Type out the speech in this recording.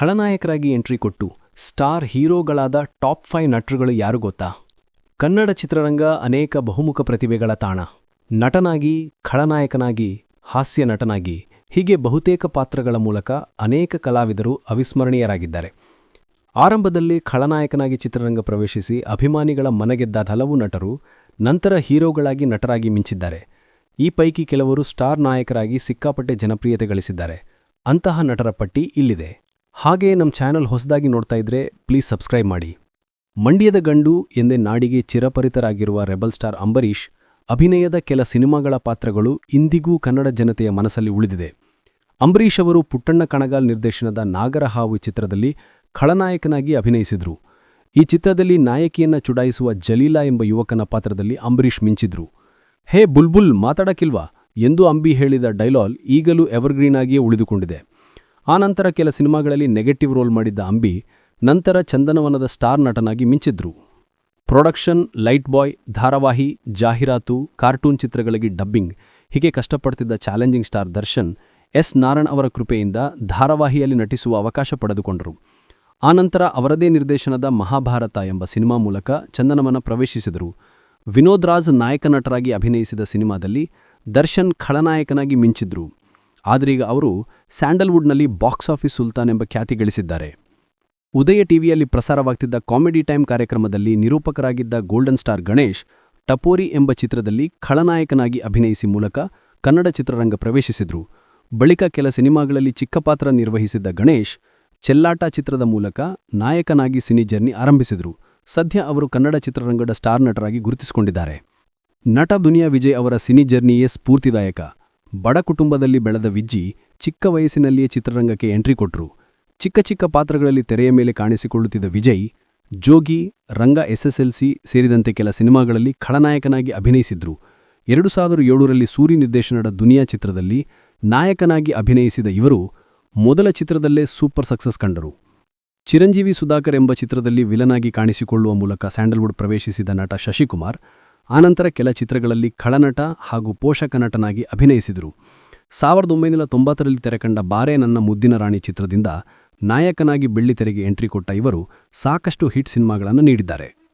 ಖಳನಾಯಕರಾಗಿ entry ಕೊಟ್ಟು star ಹೀರೋಗಳಾದ top five ನಟರುಗಳು ಯಾರು ಗೊತ್ತಾ? ಕನ್ನಡ ಚಿತ್ರರಂಗ ಅನೇಕ ಬಹುಮುಖ ಪ್ರತಿಭೆಗಳ ತಾಣ. ನಟನಾಗಿ, ಖಳನಾಯಕನಾಗಿ, ಹಾಸ್ಯ ನಟನಾಗಿ, ಹೀಗೆ ಬಹುತೇಕ ಪಾತ್ರಗಳ ಮೂಲಕ ಅನೇಕ ಕಲಾವಿದರು ಅವಿಸ್ಮರಣೀಯರಾಗಿದ್ದಾರೆ. ಆರಂಭದಲ್ಲಿ ಖಳನಾಯಕನಾಗಿ ಚಿತ್ರರಂಗ ಪ್ರವೇಶಿಸಿ ಅಭಿಮಾನಿಗಳ ಮನಗೆದ್ದ ಹಲವು ನಟರು ನಂತರ ಹೀರೋಗಳಾಗಿ ನಟರಾಗಿ ಮಿಂಚಿದ್ದಾರೆ. ಈ ಪೈಕಿ ಕೆಲವರು ಸ್ಟಾರ್ ನಾಯಕರಾಗಿ ಸಿಕ್ಕಾಪಟ್ಟೆ ಜನಪ್ರಿಯತೆ ಗಳಿಸಿದ್ದಾರೆ. ಅಂತಹ ನಟರ ಪಟ್ಟಿ ಇಲ್ಲಿದೆ. ಹಾಗೆಯೇ ನಮ್ಮ ಚಾನೆಲ್ ಹೊಸದಾಗಿ ನೋಡ್ತಾ ಇದ್ರೆ ಪ್ಲೀಸ್ ಸಬ್ಸ್ಕ್ರೈಬ್ ಮಾಡಿ. ಮಂಡ್ಯದ ಗಂಡು ಎಂದೇ ನಾಡಿಗೆ ಚಿರಪರಿತರಾಗಿರುವ ರೆಬಲ್ ಸ್ಟಾರ್ ಅಂಬರೀಷ್, ಅಭಿನಯದ ಕೆಲ ಸಿನಿಮಾಗಳ ಪಾತ್ರಗಳು ಇಂದಿಗೂ ಕನ್ನಡ ಜನತೆಯ ಮನಸ್ಸಲ್ಲಿ ಉಳಿದಿದೆ. ಅಂಬರೀಷ್ ಅವರು ಪುಟ್ಟಣ್ಣ ಕಣಗಾಲ್ ನಿರ್ದೇಶನದ ನಾಗರಹಾವು ಚಿತ್ರದಲ್ಲಿ ಖಳನಾಯಕನಾಗಿ ಅಭಿನಯಿಸಿದ್ರು. ಈ ಚಿತ್ರದಲ್ಲಿ ನಾಯಕಿಯನ್ನ ಚುಡಾಯಿಸುವ ಜಲೀಲಾ ಎಂಬ ಯುವಕನ ಪಾತ್ರದಲ್ಲಿ ಅಂಬರೀಷ್ ಮಿಂಚಿದ್ರು. ಹೇ ಬುಲ್ಬುಲ್ ಮಾತಾಡಕ್ಕಿಲ್ವಾ? ಎಂದು ಅಂಬಿ ಹೇಳಿದ ಡೈಲಾಲ್ ಈಗಲೂ ಎವರ್ಗ್ರೀನ್ ಆಗಿಯೇ ಉಳಿದುಕೊಂಡಿದೆ. ಆನಂತರ ಕೆಲ ಸಿನಿಮಾಗಳಲ್ಲಿ ನೆಗೆಟಿವ್ ರೋಲ್ ಮಾಡಿದ್ದ ಅಂಬಿ ನಂತರ ಚಂದನವನದ ಸ್ಟಾರ್ ನಟನಾಗಿ ಮಿಂಚಿದ್ರು. ಪ್ರೊಡಕ್ಷನ್ ಲೈಟ್ ಬಾಯ್ ಧಾರಾವಾಹಿ, ಜಾಹೀರಾತು, ಕಾರ್ಟೂನ್ ಚಿತ್ರಗಳಿಗೆ ಡಬ್ಬಿಂಗ್, ಹೀಗೆ ಕಷ್ಟಪಡ್ತಿದ್ದ challenging star Darshan, S Narayan ಅವರ ಕೃಪೆಯಿಂದ ಧಾರಾವಾಹಿಯಲ್ಲಿ ನಟಿಸುವ ಅವಕಾಶ ಪಡೆದುಕೊಂಡರು. ಆನಂತರ ಅವರದೇ ನಿರ್ದೇಶನದ ಮಹಾಭಾರತ ಎಂಬ ಸಿನಿಮಾ ಮೂಲಕ ಚಂದನವನ ಪ್ರವೇಶಿಸಿದರು. ವಿನೋದ್ ರಾಜ್ ನಾಯಕ ನಟರಾಗಿ ಅಭಿನಯಿಸಿದ ಸಿನಿಮಾದಲ್ಲಿ ದರ್ಶನ್ ಖಳನಾಯಕನಾಗಿ ಮಿಂಚಿದ್ರು. ಆದರೀಗ ಅವರು ಸ್ಯಾಂಡಲ್ವುಡ್ನಲ್ಲಿ ಬಾಕ್ಸ್ ಆಫೀಸ್ ಸುಲ್ತಾನ್ ಎಂಬ ಖ್ಯಾತಿ ಗಳಿಸಿದ್ದಾರೆ. ಉದಯ ಟಿವಿಯಲ್ಲಿ ಪ್ರಸಾರವಾಗ್ತಿದ್ದ ಕಾಮಿಡಿ ಟೈಮ್ ಕಾರ್ಯಕ್ರಮದಲ್ಲಿ ನಿರೂಪಕರಾಗಿದ್ದ ಗೋಲ್ಡನ್ ಸ್ಟಾರ್ ಗಣೇಶ್, ಟಪೋರಿ ಎಂಬ ಚಿತ್ರದಲ್ಲಿ ಖಳನಾಯಕನಾಗಿ ಅಭಿನಯಿಸಿ ಮೂಲಕ ಕನ್ನಡ ಚಿತ್ರರಂಗ ಪ್ರವೇಶಿಸಿದ್ರು. ಬಳಿಕ ಕೆಲ ಸಿನಿಮಾಗಳಲ್ಲಿ ಚಿಕ್ಕ ಪಾತ್ರ ನಿರ್ವಹಿಸಿದ್ದ ಗಣೇಶ್, ಚೆಲ್ಲಾಟ ಚಿತ್ರದ ಮೂಲಕ ನಾಯಕನಾಗಿ ಸಿನಿ ಜರ್ನಿ ಆರಂಭಿಸಿದರು. ಸದ್ಯ ಅವರು ಕನ್ನಡ ಚಿತ್ರರಂಗದ ಸ್ಟಾರ್ ನಟರಾಗಿ ಗುರುತಿಸಿಕೊಂಡಿದ್ದಾರೆ. ನಟ ದುನಿಯಾ ವಿಜಯ್ ಅವರ ಸಿನಿ ಜರ್ನಿಯೇ ಸ್ಫೂರ್ತಿದಾಯಕ. ಬಡ ಕುಟುಂಬದಲ್ಲಿ ಬೆಳೆದ ವಿಜ್ಜಿ ಚಿಕ್ಕ ವಯಸ್ಸಿನಲ್ಲಿಯೇ ಚಿತ್ರರಂಗಕ್ಕೆ ಎಂಟ್ರಿ ಕೊಟ್ಟರು ಚಿಕ್ಕ ಚಿಕ್ಕ ಪಾತ್ರಗಳಲ್ಲಿ ತೆರೆಯ ಮೇಲೆ ಕಾಣಿಸಿಕೊಳ್ಳುತ್ತಿದ್ದ ವಿಜಯ್, ಜೋಗಿ, ರಂಗ ಎಸ್ಎಸ್ಎಲ್ಸಿ ಸೇರಿದಂತೆ ಕೆಲ ಸಿನಿಮಾಗಳಲ್ಲಿ ಖಳನಾಯಕನಾಗಿ ಅಭಿನಯಿಸಿದ್ರು. ಎರಡು ಸಾವಿರದ ಏಳರಲ್ಲಿ ಸೂರಿ ನಿರ್ದೇಶನದ ದುನಿಯಾ ಚಿತ್ರದಲ್ಲಿ ನಾಯಕನಾಗಿ ಅಭಿನಯಿಸಿದ ಇವರು ಮೊದಲ ಚಿತ್ರದಲ್ಲೇ ಸೂಪರ್ ಸಕ್ಸಸ್ ಕಂಡರು. ಚಿರಂಜೀವಿ ಸುಧಾಕರ್ ಎಂಬ ಚಿತ್ರದಲ್ಲಿ ವಿಲನಾಗಿ ಕಾಣಿಸಿಕೊಳ್ಳುವ ಮೂಲಕ ಸ್ಯಾಂಡಲ್ವುಡ್ ಪ್ರವೇಶಿಸಿದ ನಟ ಶಶಿಕುಮಾರ್, ಆನಂತರ ಕೆಲ ಚಿತ್ರಗಳಲ್ಲಿ ಖಳನಟ ಹಾಗೂ ಪೋಷಕ ನಟನಾಗಿ ಅಭಿನಯಿಸಿದರು. ಸಾವಿರದ ಒಂಬೈನೂರ ತೊಂಬತ್ತರಲ್ಲಿ ತೆರೆಕಂಡ ಬಾರೆ ನನ್ನ ಮುದ್ದಿನ ರಾಣಿ ಚಿತ್ರದಿಂದ ನಾಯಕನಾಗಿ ಬೆಳ್ಳಿತೆರೆಗೆ ಎಂಟ್ರಿ ಕೊಟ್ಟ ಇವರು ಸಾಕಷ್ಟು ಹಿಟ್ ಸಿನಿಮಾಗಳನ್ನು ನೀಡಿದ್ದಾರೆ.